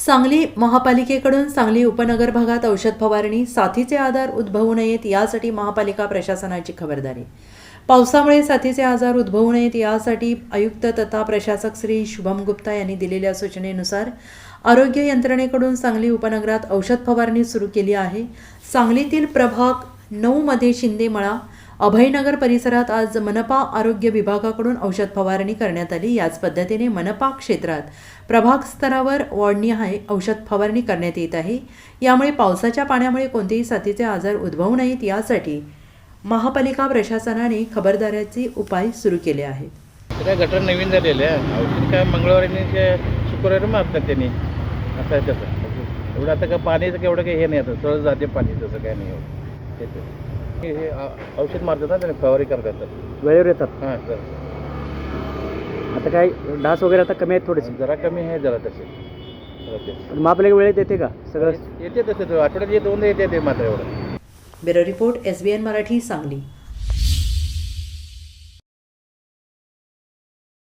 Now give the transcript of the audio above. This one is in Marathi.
सांगली महापालिकेकडून सांगली उपनगर भागात औषध फवारणी साथीचे आजार उद्भवू नयेत यासाठी महापालिका प्रशासनाची खबरदारी. पावसामुळे साथीचे आजार उद्भवू नयेत यासाठी आयुक्त तथा प्रशासक श्री शुभम गुप्ता यांनी दिलेल्या सूचनेनुसार आरोग्य यंत्रणेकडून सांगली उपनगरात औषध फवारणी सुरू केली आहे. सांगलीतील प्रभाग नऊमध्ये शिंदेमळा अभयनगर परिसरात आज मनपा आरोग्य विभागाकडून औषध फवारणी करण्यात आली. याच पद्धतीने मनपा क्षेत्रात प्रभाग स्तरावर वॉर्डनिहाय औषध फवारणी करण्यात येत आहे. यामुळे पावसाच्या पाण्यामुळे कोणतेही साथीचे आजार उद्भवू नयेत. यासाठी महापालिका प्रशासनाने खबरदारीचे उपाय सुरू केले आहेत. ते गटर नवीन झालेलं औषध काय मंगळवारी शुक्रवारी मारतात त्यांनी. असं आहे तसं. एवढं आता काय पाण्याचं केवढं काही हे नाही आता. सहज जाते पाणी. तसं काय नाही एवढं. हे हे औषध मारतात ना त्याने फवारी करतात. वेळेवर येतात. हां सर. आता काय डास वगैरे आता कमी आहेत थोडेसे? जरा कमी आहे जरा तसे. जरा ते. पण मग आपल्याला वेळेत येते का? सगळं? येते तसं आठवड्यात येत दोनदा येते ते मात्र एवढं. Bureau report S B N Marathi Sangli.